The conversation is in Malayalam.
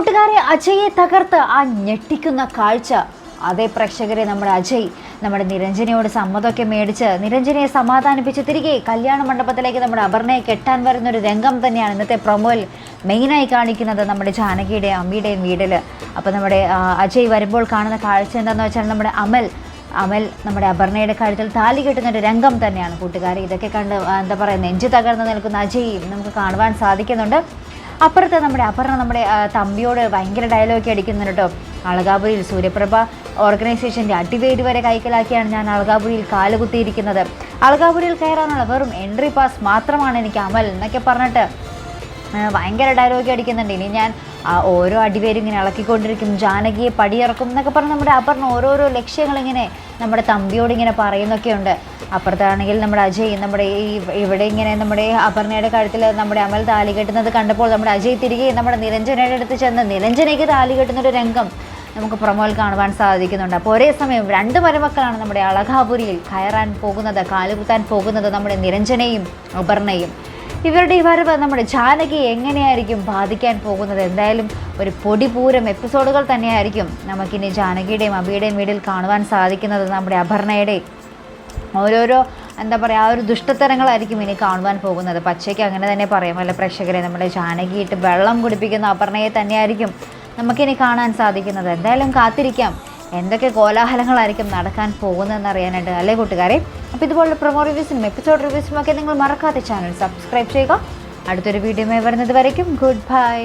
കൂട്ടുകാരെ അജയെ തകർത്ത് ആ ഞെട്ടിക്കുന്ന കാഴ്ച. അതേ പ്രേക്ഷകരെ നമ്മുടെ അജയ് നമ്മുടെ നിരഞ്ജനയോട് സമ്മതമൊക്കെ മേടിച്ച് നിരഞ്ജനയെ സമാധാനിപ്പിച്ച് തിരികെ കല്യാണ മണ്ഡപത്തിലേക്ക് നമ്മുടെ അപർണയെ കെട്ടാൻ വരുന്ന ഒരു രംഗം തന്നെയാണ് ഇന്നത്തെ പ്രൊമോയിൽ മെയിനായി കാണിക്കുന്നത് നമ്മുടെ ജാനകിയുടെയും അമ്മിയുടെയും വീടിൽ അപ്പോൾ നമ്മുടെ അജയ് വരുമ്പോൾ കാണുന്ന കാഴ്ച എന്താണെന്ന് വെച്ചാൽ നമ്മുടെ അമൽ അമൽ നമ്മുടെ അപർണയുടെ കാര്യത്തിൽ താലി കെട്ടുന്ന ഒരു രംഗം തന്നെയാണ് കൂട്ടുകാരെ. ഇതൊക്കെ കണ്ട് എന്താ പറയുക നെഞ്ചു തകർന്ന് നിൽക്കുന്ന അജയ് നമുക്ക് കാണുവാൻ സാധിക്കുന്നുണ്ട്. അപ്പുറത്ത് നമ്മുടെ അപർണ നമ്മുടെ തമ്പിയോട് ഭയങ്കര ഡയലോഗ് അടിക്കുന്നുണ്ട് കേട്ടോ അളകാപുരിയിൽ സൂര്യപ്രഭ ഓർഗനൈസേഷന്റെ അടിവേര് വരെ കൈക്കലാക്കിയാണ് ഞാൻ അളകാപുരിയിൽ കാലുകുത്തിയിരിക്കുന്നത് അളകാപുരിയിൽ കയറാനുള്ള വെറും എൻട്രി പാസ് മാത്രമാണ് എനിക്ക് അമൽ എന്നൊക്കെ പറഞ്ഞിട്ട് ഭയങ്കര ഡയലോഗ് അടിക്കുന്നുണ്ട്. ഇനി ഞാൻ ആ, ഓരോ അടിപേരും ഇങ്ങനെ ഇളക്കിക്കൊണ്ടിരിക്കും. ജാനകിയെ പടിയിറക്കും എന്നൊക്കെ പറഞ്ഞ് നമ്മുടെ അപർണ ഓരോരോ ലക്ഷ്യങ്ങളിങ്ങനെ നമ്മുടെ തമ്പിയോട് ഇങ്ങനെ പറയുന്നൊക്കെയുണ്ട്. അപ്പുറത്താണെങ്കിൽ നമ്മുടെ അജയ് നമ്മുടെ ഈ ഇവിടെ ഇങ്ങനെ നമ്മുടെ അപർണയുടെ കഴുത്തിൽ നമ്മുടെ അമൽ താലി കെട്ടുന്നത് കണ്ടപ്പോൾ നമ്മുടെ അജയ് തിരികെ നമ്മുടെ നിരഞ്ജനയുടെ അടുത്ത് ചെന്ന് നിരഞ്ജനയ്ക്ക് താലി കെട്ടുന്നൊരു രംഗം നമുക്ക് പ്രൊമോയിൽ കാണുവാൻ സാധിക്കുന്നുണ്ട്. അപ്പോൾ ഒരേ സമയം രണ്ട് മരുമക്കളാണ് നമ്മുടെ അളകാപുരിയിൽ കയറാൻ പോകുന്നത് കാലുകുത്താൻ പോകുന്നത് നമ്മുടെ നിരഞ്ജനയും അപർണയും. ഇവരുടെ ഈ വരവ് നമ്മുടെ ജാനകി എങ്ങനെയായിരിക്കും ബാധിക്കാൻ പോകുന്നത്? എന്തായാലും ഒരു പൊടിപൂരം എപ്പിസോഡുകൾ തന്നെയായിരിക്കും നമുക്കിനി ജാനകിയുടെയും അബിയുടെയും വീട്ടിൽ കാണുവാൻ സാധിക്കുന്നത് നമ്മുടെ അപർണയുടെയും ഓരോരോ എന്താ പറയുക ആ ഒരു ദുഷ്ടത്തരങ്ങളായിരിക്കും ഇനി കാണുവാൻ പോകുന്നത്. പച്ചയ്ക്ക് അങ്ങനെ തന്നെ പറയാം. അല്ല പ്രേക്ഷകരെ നമ്മുടെ ജാനകിയിട്ട് വെള്ളം കുടിപ്പിക്കുന്ന അപർണയെ തന്നെയായിരിക്കും നമുക്കിനി കാണാൻ സാധിക്കുന്നത്. എന്തായാലും കാത്തിരിക്കാം. എന്തൊക്കെ കോലാഹലങ്ങളായിരിക്കും നടക്കാൻ പോകുന്നതെന്ന് അറിയാനായിട്ട് അല്ലേ കൂട്ടുകാരെ? അപ്പോൾ ഇതുപോലുള്ള പ്രൊമോ റിവ്യൂസിനും എപ്പിസോഡ് റിവ്യൂസിനും ഒക്കെ നിങ്ങൾ മറക്കാതെ ചാനൽ സബ്സ്ക്രൈബ് ചെയ്യുക. അടുത്തൊരു വീഡിയോയുമായി വരുന്നത് വരയ്ക്കും. Good bye